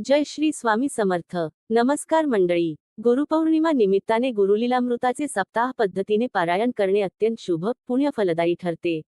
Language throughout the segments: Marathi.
जय श्री स्वामी समर्थ. नमस्कार मंडळी. गुरुपौर्णिमा निमित्ताने गुरुलीलामृताचे सप्ताह पद्धतीने पारायण करणे अत्यंत शुभ पुण्य फलदायी ठरते.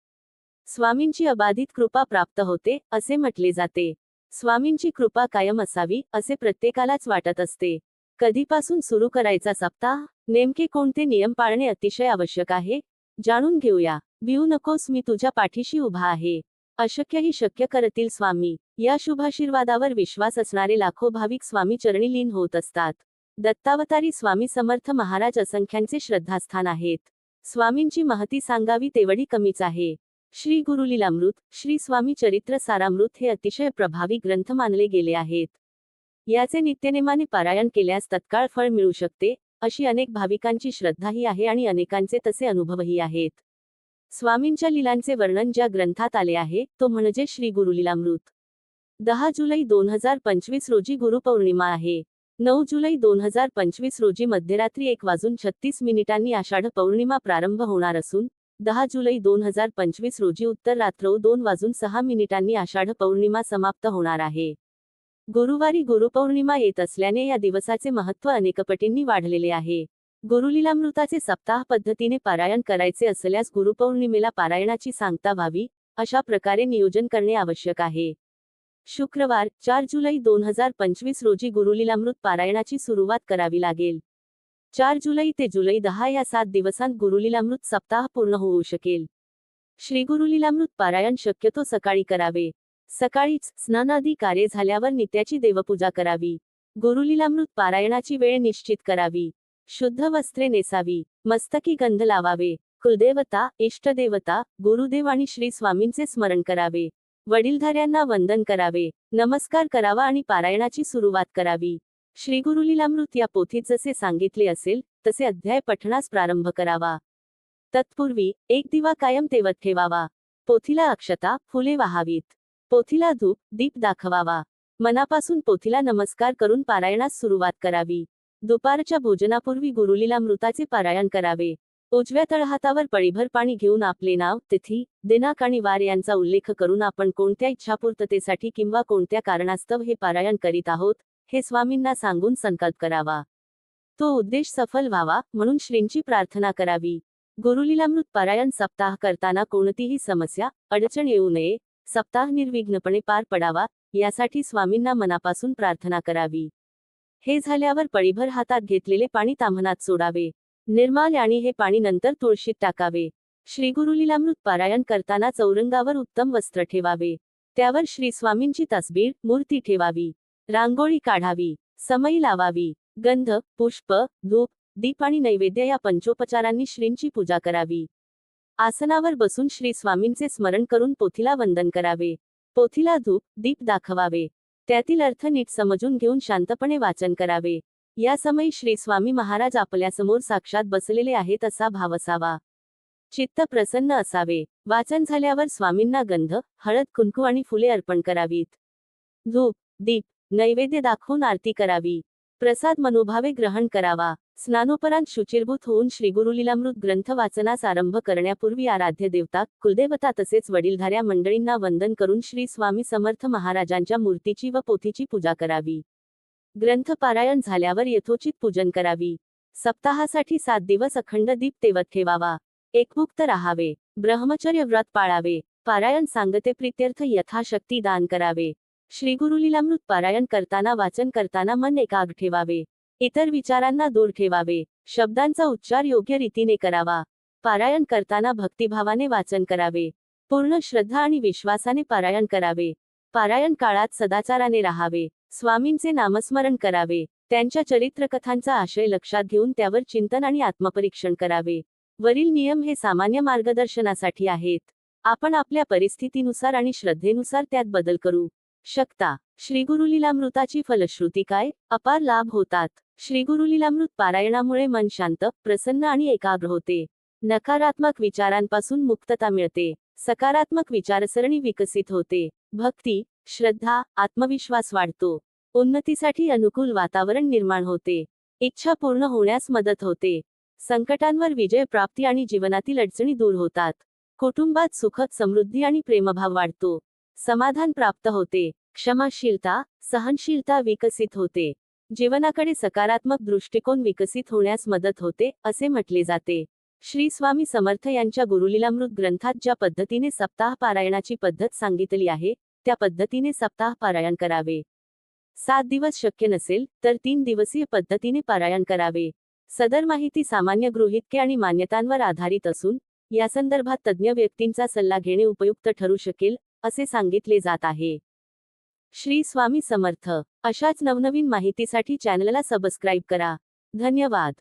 स्वामींची अबाधित कृपा प्राप्त होते असे म्हटले जाते. स्वामींची कृपा कायम असावी असे प्रत्येकालाच वाटत असते. कधीपासून सुरू करायचा सप्ताह? नेमके कोणते नियम पाळणे अतिशय आवश्यक आहे? जाणून घेऊया. भिऊ नकोस मी तुझ्या पाठीशी उभा आहे. अशक्यही शक्य करतील स्वामी. या शुभाशीर्वादावर विश्वास असणारे लाखो भाविक स्वामी चरणी लीन होत असतात. दत्तावतारी स्वामी समर्थ महाराज असंख्यांचे श्रद्धास्थान आहेत. स्वामींची महती सांगावी तेवढी कमीच आहे. श्री गुरुलीलामृत श्री स्वामी चरित्र सारामृत हे अतिशय प्रभावी ग्रंथ मानले गेले आहेत. याचे नित्यनेमाने पारायण केल्यास तत्काळ फळ मिळू शकते अशी अनेक भाविकांची श्रद्धाही आहे आणि अनेकांचे तसे अनुभवही आहेत. स्वामींच्या लीलांचे वर्णन ज्या ग्रंथात आले आहे तो म्हणजे श्री गुरुलीलामृत. दहा जुलै दोन हजार पंचवीस रोजी गुरुपौर्णिमा आहे. नऊ जुलै दोन हजार पंचवीस रोजी मध्यरात्री एक वाजून छत्तीस मिनिटांनी आषाढ पौर्णिमा प्रारंभ होणार असून दहा जुलै दोन हजार पंचवीस रोजी उत्तर रात्र दोन वाजून सहा मिनिटांनी आषाढ पौर्णिमा समाप्त होणार आहे. गुरुवारी गुरुपौर्णिमा येत असल्याने या दिवसाचे महत्त्व अनेकपटींनी वाढलेले आहे. गुरुलीलामृताचे सप्ताह पद्धतीने पारायण करायचे असल्यास गुरुपौर्णिमेला पारायणाची सांगता व्हावी अशा प्रकारे नियोजन करणे आवश्यक आहे. शुक्रवार चार जुलै दोन हजार पंचवीस रोजी गुरुलीलामृत पारायणाची सुरुवात करावी लागेल. चार जुलै ते जुलै दहा या सात दिवसांत गुरुलीलामृत सप्ताह पूर्ण होऊ शकेल. श्री गुरुलीलामृत पारायण शक्यतो सकाळी करावे. सकाळीच स्नानादी कार्य झाल्यावर नित्याची देवपूजा करावी. गुरुलीलामृत पारायणाची वेळ निश्चित करावी. शुद्ध वस्त्रे नेसावी मस्तकी गंध लावावे कुलदेवता इष्टदेवता गुरुदेव आणि श्री स्वामींचे स्मरण करावे. वडीलधाऱ्यांना वंदन करावे नमस्कार करावा आणि पारायणाची सुरुवात करावी. श्री गुरुलीलामृत या पोथीत जसे सांगितले असेल तसे अध्याय पठणास प्रारंभ करावा. तत्पूर्वी एक दिवा कायम तेवत ठेवावा. पोथीला अक्षता फुले वाहावीत. पोथीला धूप दीप दाखवावा. मनापासून पोथीला नमस्कार करून पारायणास सुरुवात करावी. दुपारच्या भोजनापूर्वी गुरुलीला मृताचे पारायण करावे. उजव्या तळहातावर पळीभर पाणी घेऊन आपले नाव तिथी दिनांक आणि वार यांचा उल्लेख करून आपण कोणत्या इच्छापूर्ततेसाठी किंवा कोणत्या कारणास्तव हे पारायण करीत आहोत हे स्वामींना सांगून संकल्प करावा. तो उद्देश सफल व्हावा म्हणून श्रींची प्रार्थना करावी. गुरुलीलामृत पारायण सप्ताह करताना कोणतीही समस्या अडचण येऊ नये सप्ताह निर्विघ्नपणे पार पडावा यासाठी स्वामींना मनापासून प्रार्थना करावी. हे झाल्यावर पळीभर हातात घेतलेले पाणी तामनात सोडावे. निर्माल आणि हे पाणी नंतर तुळशीत टाकावे. श्रीगुरुलीलामृत पारायण करताना चौरंगावर उत्तम वस्त्र ठेवावे. त्यावर श्री स्वामींची तसबीर मूर्ती ठेवावी. रांगोळी काढावी. समई लावावी. गंध पुष्प धूप दीप आणि नैवेद्य या पंचोपचारांनी श्रींची पूजा करावी. आसनावर बसून श्री स्वामींचे स्मरण करून पोथीला वंदन करावे. पोथीला धूप दीप दाखवावे. त्यातील अर्थ नीट समजून घेऊन शांतपणे वाचन करावे. या समयी श्री स्वामी महाराज आपल्यासमोर साक्षात बसलेले आहेत असा भाव असावा. चित्त प्रसन्न असावे. वाचन झाल्यावर स्वामींना गंध हळद कुंकू आणि फुले अर्पण करावीत. धूप दीप नैवेद्य दाखवून आरती करावी. प्रसाद मनोभावे ग्रहण करावा. स्नानोपरांत शुचिरभूत होऊन श्री गुरुलीलामृत ग्रंथ वाचनास आरंभ करण्यापूर्वी आराध्य देवता कुलदेवता तसेच वडीलधाऱ्या मंडळींना वंदन करून श्री स्वामी समर्थ महाराजांच्या मूर्तीची व पोथीची पूजा करावी. ग्रंथ पारायण झाल्यावर यथोचित पूजन करावी. सप्ताहासाठी सात दिवस अखंड दीप तेवत ठेवावा. एकमुक्त राहावे. ब्रह्मचर्य व्रत पाळावे. पारायण सांगते प्रित्यर्थ यथाशक्ती दान करावे. श्री गुरुलीलामृत पारायण करताना वाचन करताना मन एकाग ठेवावे. इतर विचारांना दूर ठेवावे. शब्दांचा उच्चार योग्य रीतीने करावा. पारायण करताना भक्तिभावाने वाचन करावे. पूर्ण श्रद्धा आणि विश्वासाने पारायण करावे. पारायण काळात सदाचाराने राहावे. स्वामींचे नामस्मरण करावे. त्यांच्या चरित्रकथांचा आशय लक्षात घेऊन त्यावर चिंतन आणि आत्मपरीक्षण करावे. वरील नियम हे सामान्य मार्गदर्शनासाठी आहेत. आपण आपल्या परिस्थितीनुसार आणि श्रद्धेनुसार त्यात बदल करू. शकता. श्रीगुरुलीलामृताची फलश्रुती काय? अपार लाभ होतात. श्रीगुरुलीलामृत पारायणामुळे मन शांत प्रसन्न आणि एकाग्र होते. नकारात्मक विचारांपासून मुक्तता मिळते. सकारात्मक विचारसरणी विकसित होते. भक्ती श्रद्धा आत्मविश्वास वाढतो. उन्नतीसाठी अनुकूल वातावरण निर्माण होते. इच्छा पूर्ण होण्यास मदत होते. संकटांवर विजय प्राप्ती आणि जीवनातील अडचणी दूर होतात. कुटुंबात सुखद समृद्धी आणि प्रेमभाव वाढतो. समाधान प्राप्त होते. क्षमाशीलता सहनशीलता विकसित होते. जीवनाकडे सकारात्मक दृष्टिकोन विकसित होण्यास मदत होते असे म्हटले जाते. श्री स्वामी समर्थ यांच्या गुरुलीलामृत ग्रंथात ज्या पद्धतीने सप्ताह पारायणाची पद्धत सांगितली आहे त्या पद्धतीने सप्ताह पारायण करावे. सात दिवस शक्य नसेल तर तीन दिवसीय पद्धतीने पारायण करावे. सदर माहिती सामान्य गृहितके आणि मान्यतांवर आधारित असून या संदर्भात तज्ज्ञ व्यक्तींचा सल्ला घेणे उपयुक्त ठरू शकेल असे सांगितले जात आहे. श्री स्वामी समर्थ अशाच नवनवीन माहितीसाठी चॅनलला सबस्क्राईब करा. धन्यवाद.